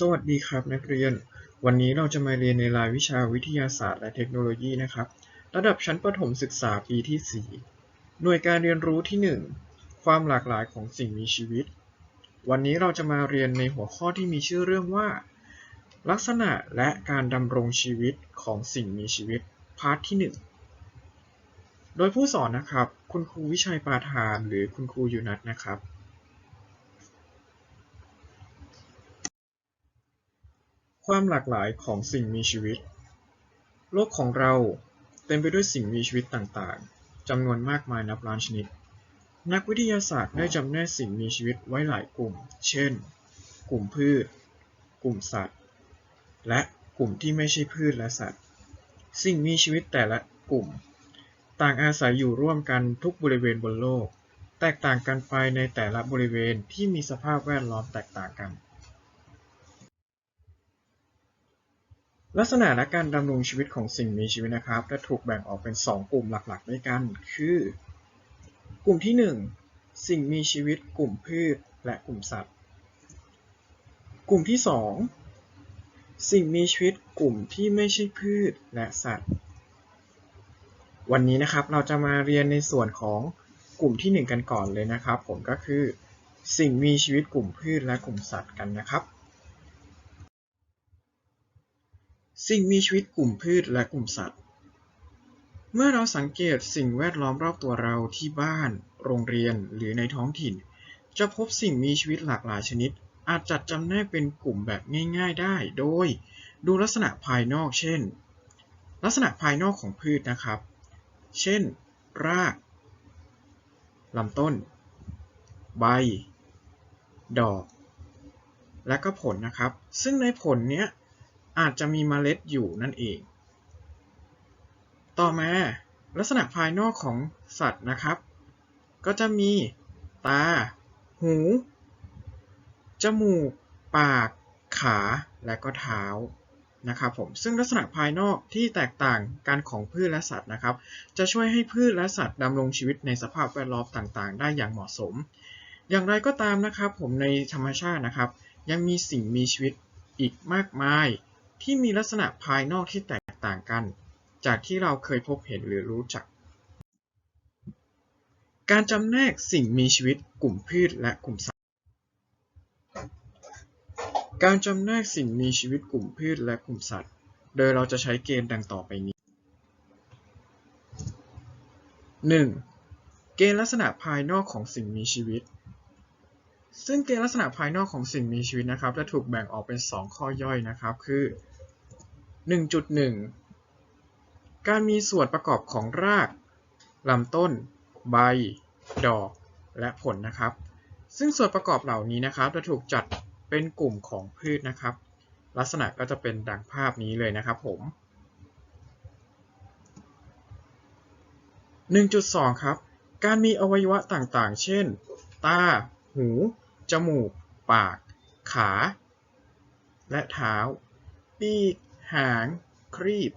สวัสดีครับนักเรียน วันนี้เราจะมาเรียนในรายวิชาวิทยาศาสตร์และเทคโนโลยีนะครับ ระดับชั้นประถมศึกษาปีที่ 4 หน่วยการเรียนรู้ที่ 1 ความหลากหลายของสิ่งมีชีวิต วันนี้เราจะมาเรียนในหัวข้อที่มีชื่อเรื่องว่า ลักษณะและการดำรงชีวิตของสิ่งมีชีวิต พาร์ทที่ 1 โดยผู้สอนนะครับ คุณครูวิชัยปาทานหรือคุณครูยูนัทนะครับ ความหลากหลายของสิ่งมีชีวิต โลกของเราเต็มไปด้วยสิ่งมีชีวิตต่างๆ จำนวนมากมายนับล้านชนิด นักวิทยาศาสตร์ได้จำแนกสิ่งมีชีวิตไว้หลายกลุ่ม เช่น กลุ่มพืช กลุ่มสัตว์ และกลุ่มที่ไม่ใช่พืชและสัตว์ สิ่งมีชีวิตแต่ละกลุ่ม ต่างอาศัยอยู่ร่วมกันทุกบริเวณบนโลก แตกต่างกันไปในแต่ละบริเวณที่มีสภาพแวดล้อมแตกต่างกัน ลักษณะและการดำรงชีวิตของสิ่งมีชีวิตนะครับ จะถูกแบ่งออกเป็น 2 กลุ่มหลักๆ ด้วยกัน คือ กลุ่มที่ 1 สิ่งมีชีวิต กลุ่มพืช และกลุ่มสัตว์ กลุ่มที่ 2 สิ่งมีชีวิตกลุ่มที่ไม่ใช่พืชและสัตว์ วันนี้นะครับเราจะมาเรียนในส่วนของกลุ่มที่ 1 กันก่อนเลยนะครับ ผมก็คือ สิ่งมีชีวิตกลุ่มพืชและกลุ่มสัตว์กันนะครับ สิ่งมีชีวิตกลุ่มพืชและกลุ่มสัตว์ เมื่อเราสังเกตสิ่งแวดล้อมรอบตัวเราที่บ้าน โรงเรียน หรือในท้องถิ่น จะพบสิ่งมีชีวิตหลากหลายชนิด อาจจัดจำแนกเป็นกลุ่มแบบง่าย ๆ ได้ โดย ดูลักษณะภายนอก เช่น ลักษณะภายนอกของพืชนะครับ เช่น รากลำต้น ใบ ดอก และก็ผลนะครับ ซึ่งในผลเนี้ย อาจจะมีเมล็ดอยู่นั่นเอง ต่อมาลักษณะภายนอกของสัตว์นะครับ ก็จะมีตา หู จมูก ปาก ขา และก็เท้านะครับผม ซึ่งลักษณะภายนอกที่แตกต่างกันของพืชและสัตว์นะครับ จะช่วยให้พืชและสัตว์ดำรงชีวิตในสภาพแวดล้อมต่างๆ ได้อย่างเหมาะสม อย่างไรก็ตามนะครับผมในธรรมชาตินะครับ ยังมีสิ่งมีชีวิตอีกมากมาย ที่มีลักษณะภายนอกที่แตกต่างกัน จากที่เราเคยพบเห็นหรือรู้จัก การจำแนกสิ่งมีชีวิตกลุ่มพืชและกลุ่มสัตว์ การจำแนกสิ่งมีชีวิตกลุ่มพืชและกลุ่มสัตว์ โดยเราจะใช้เกณฑ์ดังต่อไปนี้ 1. เกณฑ์ลักษณะภายนอกของสิ่งมีชีวิต ซึ่งเกณฑ์ลักษณะภายนอกของสิ่งมีชีวิตนะครับจะถูกแบ่งออกเป็น 2 ข้อย่อยนะครับคือ 1.1 การมีส่วนประกอบของรากลำต้น ใบ ดอก และผลนะครับ ซึ่งส่วนประกอบเหล่านี้นะครับจะถูกจัดเป็นกลุ่มของพืชนะครับ ลักษณะก็จะเป็นดังภาพนี้เลยนะครับผม 1.2 ครับ การมีอวัยวะต่างๆ เช่น ตา หู จมูก ปาก ขา และเท้า ปีก หาง ครีบ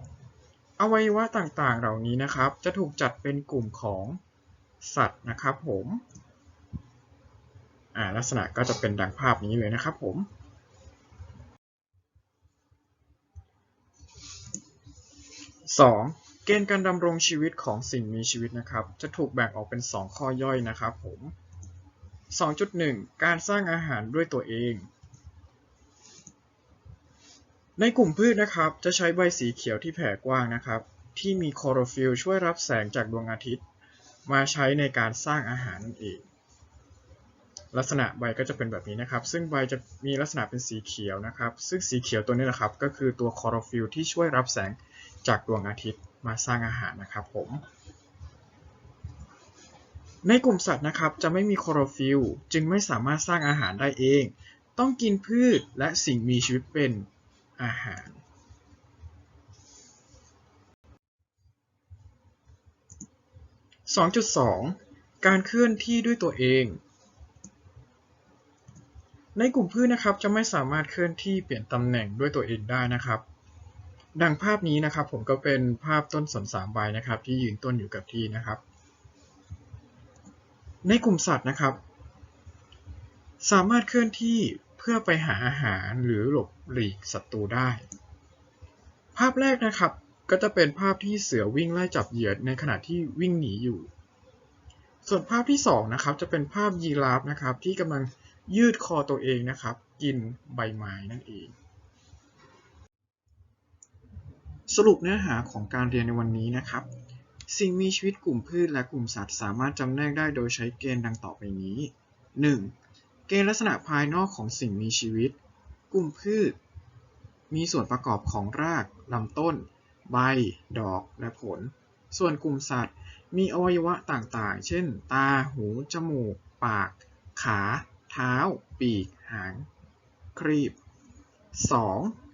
อวัยวะต่างๆ เหล่านี้นะครับ จะถูกจัดเป็นกลุ่มของสัตว์นะครับผมลักษณะก็จะเป็นดังภาพนี้เลยนะครับผม 2. เกณฑ์การดำรงชีวิตของสิ่งมีชีวิตนะครับ จะถูกแบ่งออกเป็น 2 ข้อย่อยนะครับผม 2.1 การสร้างอาหารด้วยตัวเอง ในกลุ่มพืชนะครับ จะใช้ใบสีเขียวที่แผ่กว้างนะครับ ที่มีคลอโรฟิลช่วยรับแสงจากดวงอาทิตย์ มาใช้ในการสร้างอาหารนั่นเอง ลักษณะใบก็จะเป็นแบบนี้นะครับ ซึ่งใบจะมีลักษณะเป็นสีเขียวนะครับ ซึ่งสีเขียวตัวนี้แหละครับ ก็คือตัวคลอโรฟิลที่ช่วยรับแสงจากดวงอาทิตย์มาสร้างอาหารนะครับผม ในกลุ่มสัตว์นะครับจะไม่มีคลอโรฟิลจึงไม่สามารถสร้างอาหารได้เอง ต้องกินพืชและสิ่งมีชีวิตเป็นอาหาร 2.2 การเคลื่อนที่ด้วยตัวเอง ในกลุ่มพืชนะครับจะไม่สามารถเคลื่อนที่เปลี่ยนตำแหน่งด้วยตัวเองได้นะครับ ดังภาพนี้นะครับผมก็เป็นภาพต้นสนสามใบนะครับที่ยืนต้นอยู่กับที่นะครับ ในกลุ่มสัตว์นะครับ สามารถเคลื่อนที่เพื่อไปหาอาหารหรือหลบหลีกศัตรูได้ ภาพแรกนะครับก็จะเป็นภาพที่เสือวิ่งไล่จับเหยื่อในขณะที่วิ่งหนีอยู่ ส่วนภาพที่สองนะครับจะเป็นภาพยีราฟนะครับที่กำลังยืดคอตัวเองนะครับ กินใบไม้นั่นเอง สรุปเนื้อหาของการเรียนในวันนี้นะครับ สิ่งมีชีวิตกลุ่มพืชและกลุ่มสัตว์สามารถจำแนกได้โดยใช้เกณฑ์ดังต่อไปนี้ 1. เกณฑ์ลักษณะภายนอกของสิ่งมีชีวิต กลุ่มพืช มีส่วนประกอบของรากลำต้น ใบ ดอก และผล ส่วนกลุ่มสัตว์ มีอวัยวะต่างๆ เช่น ตา หู จมูก ปาก ขา เท้า ปีก หาง ครีบ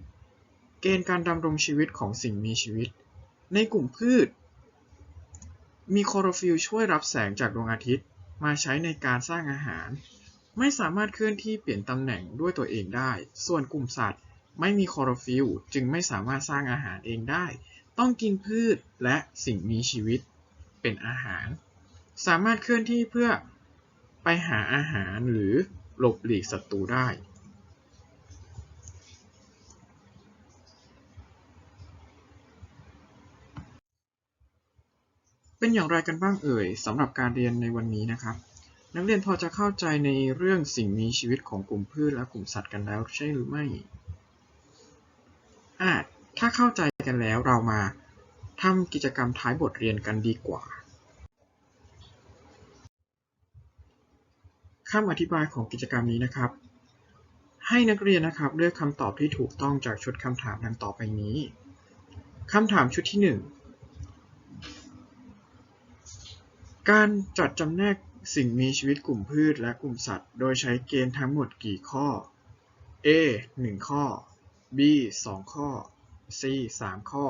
2. เกณฑ์การดำรงชีวิตของสิ่งมีชีวิต ในกลุ่มพืช มีโคลอโรฟิลช่วยรับแสงจากดวงอาทิตย์มาใช้ในการสร้างอาหาร ไม่สามารถเคลื่อนที่เปลี่ยนตำแหน่งด้วยตัวเองได้ ส่วนกลุ่มสัตว์ ไม่มีโคลอโรฟิลจึงไม่สามารถสร้างอาหารเองได้ ต้องกินพืชและสิ่งมีชีวิตเป็นอาหาร สามารถเคลื่อนที่เพื่อไปหาอาหารหรือหลบหลีกศัตรูได้ เป็นอย่างไรกันบ้างเอ่ยสำหรับการเรียนในวันนี้นะครับ นักเรียนพอจะเข้าใจในเรื่องสิ่งมีชีวิตของกลุ่มพืชและกลุ่มสัตว์กันแล้วใช่หรือไม่อะถ้าเข้าใจกันแล้วเรามาทำกิจกรรมท้ายบทเรียนกันดีกว่าคำอธิบายของกิจกรรมนี้นะครับ ให้นักเรียนนะครับเลือกคำตอบที่ถูกต้องจากชุดคำถามดังต่อไปนี้คำถามชุดที่ 1 การจัดจำแนกสิ่งมีชีวิตกลุ่มพืชและกลุ่มสัตว์ โดยใช้เกณฑ์ทั้งหมดกี่ข้อ A 1 ข้อ B 2 ข้อ C 3 ข้อ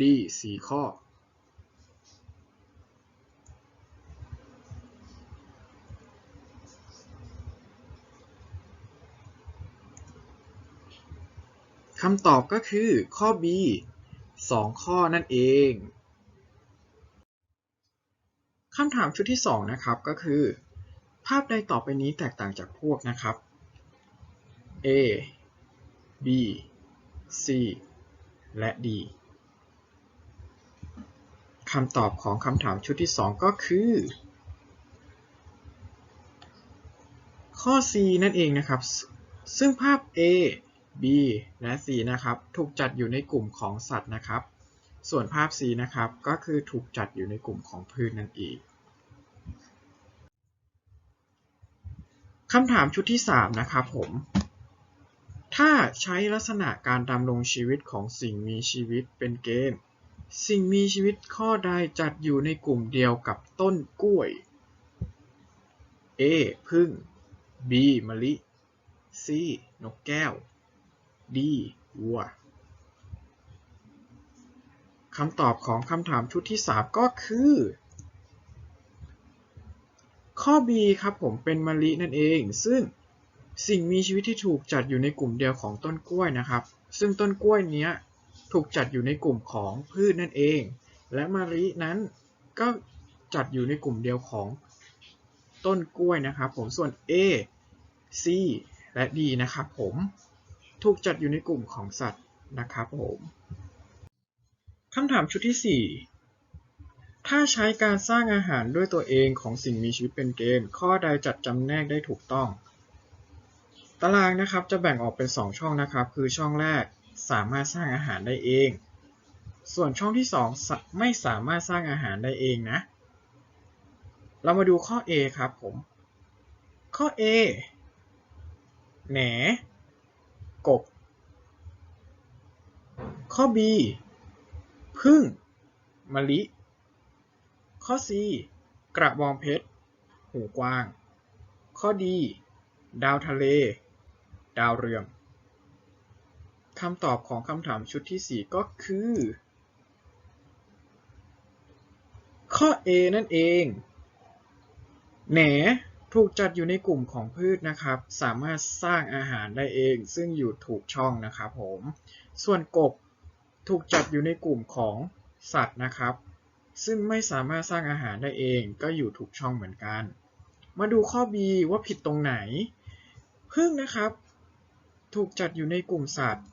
D 4 ข้อ คำตอบก็คือข้อ B 2 ข้อนั่นเอง คำถามชุดที่ 2 นะครับก็คือ ภาพใดต่อไปนี้แตกต่างจากพวกนะครับ A B C และ D คำตอบของคำถามชุดที่ 2 ก็คือ ข้อ C นั่นเองนะครับ ซึ่งภาพ A B และ C นะครับ ถูกจัดอยู่ในกลุ่มของสัตว์นะครับ ส่วนภาพ C นะครับ ก็คือถูกจัดอยู่ในกลุ่มของพืชนั่นเองคำถามชุดที่ 3 นะครับผม ถ้าใช้ลักษณะการดำรงชีวิตของสิ่งมีชีวิตเป็นเกณฑ์ สิ่งมีชีวิตข้อใดจัดอยู่ในกลุ่มเดียวกับต้นกล้วย A พึ่ง B มะลิ C นกแก้ว D วัว คำตอบของคำถามชุดที่ 3 ก็คือ ข้อ B ครับผมเป็นมะลินั่นเอง ซึ่งสิ่งมีชีวิตที่ถูกจัดอยู่ในกลุ่มเดียวของต้นกล้วยนะครับ ซึ่งต้นกล้วยเนี้ยถูกจัดอยู่ในกลุ่มของพืชนั่นเอง และมะลินั้นก็จัดอยู่ในกลุ่มเดียวของต้นกล้วยนะครับ ผมส่วน A C และ D นะครับผมถูกจัดอยู่ในกลุ่มของสัตว์นะครับผม คำถามชุดที่ 4 ถ้าใช้การสร้างอาหารด้วยตัวเองของสิ่งมีชีวิตเป็นเกณฑ์ ข้อใดจัดจำแนกได้ถูกต้อง ตารางนะครับจะแบ่งออกเป็น 2 ช่องนะครับ คือช่องแรกสามารถสร้างอาหารได้เอง ส่วนช่องที่ 2 ไม่สามารถสร้างอาหารได้เองนะ เรามาดูข้อ A ครับผม ข้อ A แหน กบ ข้อ B พึ่งมะลิ ข้อ C กระบองเพชร หูกว้าง ข้อ D ดาวทะเล ดาวเรืองคำตอบของคำถามชุดที่ 4 ก็คือ ข้อ A นั่นเอง แหนถูกจัดอยู่ในกลุ่มของพืชนะครับ สามารถสร้างอาหารได้เอง ซึ่งอยู่ถูกช่องนะครับผม ส่วนกบ ถูกจัดอยู่ในกลุ่มของสัตว์นะครับ ซึ่งไม่สามารถสร้างอาหารได้เองก็อยู่ถูกช่องเหมือนกัน มาดูข้อ B ว่าผิดตรงไหนผึ้งนะครับ ถูกจัดอยู่ในกลุ่มสัตว์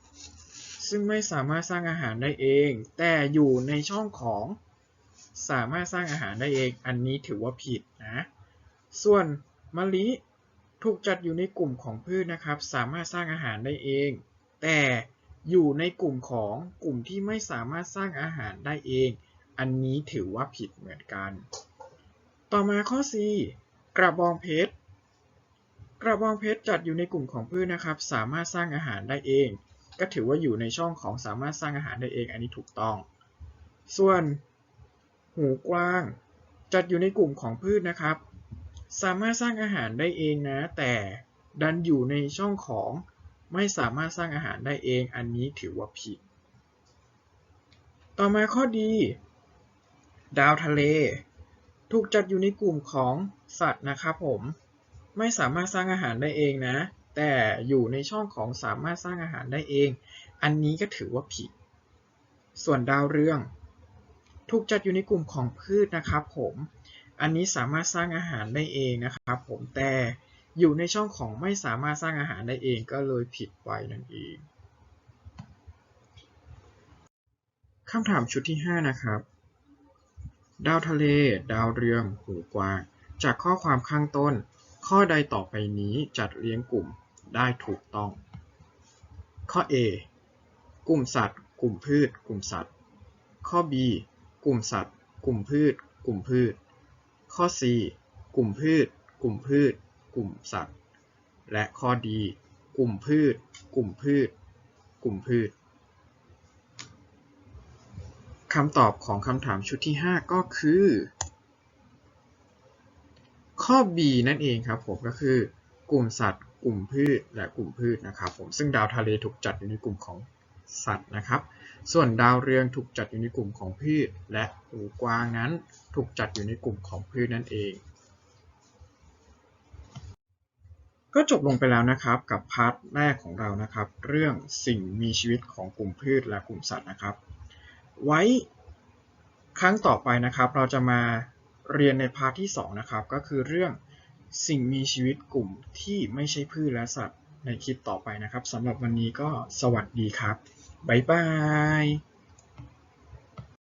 ซึ่งไม่สามารถสร้างอาหารได้เอง แต่อยู่ในช่องของสามารถสร้างอาหารได้เอง อันนี้ถือว่าผิดนะ ส่วนมะลิถูกจัดอยู่ในกลุ่มของพืชนะครับ สามารถสร้างอาหารได้เอง แต่ อยู่ในกลุ่มของกลุ่มที่ไม่สามารถสร้างอาหารได้เอง อันนี้ถือว่าผิดเหมือนกัน ต่อมาข้อ C กระบองเพชร กระบองเพชรจัดอยู่ในกลุ่มของพืชนะครับ สามารถสร้างอาหารได้เอง ก็ถือว่าอยู่ในช่องของสามารถสร้างอาหารได้เอง อันนี้ถูกต้อง ส่วน หูกว้าง จัดอยู่ในกลุ่มของพืชนะครับ สามารถสร้างอาหารได้เองนะ แต่ดันอยู่ในช่องของ ไม่สามารถสร้างอาหารได้เอง อันนี้ถือว่าผิด ต่อมาข้อดี ดาวทะเล ถูกจัดอยู่ในกลุ่มของสัตว์นะครับผม ไม่สามารถสร้างอาหารได้เองนะ แต่อยู่ในช่องของสามารถสร้างอาหารได้เอง อันนี้ก็ถือว่าผิด ส่วนดาวเรือง ถูกจัดอยู่ในกลุ่มของพืชนะครับผม อันนี้สามารถสร้างอาหารได้เองนะครับผม แต่ อยู่ในช่องของไม่สามารถสร้างอาหารได้เองก็เลยผิดไปนั่นเองคำถามชุดที่ 5 นะครับ ดาวทะเล ดาวเรือง หูกวาง จากข้อความข้างต้น ข้อใดต่อไปนี้จัดเรียงกลุ่มได้ถูกต้อง ข้อ A กลุ่มสัตว์ กลุ่มพืช กลุ่มสัตว์ ข้อ B กลุ่มสัตว์ กลุ่มพืช กลุ่มพืช ข้อ C กลุ่มพืช กลุ่มพืช กลุ่มสัตว์ และข้อ D กลุ่มพืช กลุ่มพืช กลุ่มพืชคำตอบของคำถามชุดที่ 5 ก็คือ ข้อ B นั่นเองครับผมก็คือกลุ่มสัตว์ กลุ่มพืช และกลุ่มพืชนะครับผมซึ่งดาวทะเลถูกจัดอยู่ในกลุ่มของสัตว์นะครับ ส่วนดาวเรืองถูกจัดอยู่ในกลุ่มของพืช และหูกวางนั้นถูกจัดอยู่ในกลุ่มของพืชนั่นเอง ก็จบลงไปแล้วนะครับกับพาร์ทแรกของเรานะครับ เรื่องสิ่งมีชีวิตของกลุ่มพืชและกลุ่มสัตว์นะครับ ไว้ครั้งต่อไปนะครับ เราจะมาเรียนในพาร์ทที่2นะครับก็คือเรื่องสิ่งมีชีวิตกลุ่มที่ไม่ใช่พืชและสัตว์ในคลิปต่อไปนะครับสำหรับวันนี้ก็สวัสดีครับบ๊ายบาย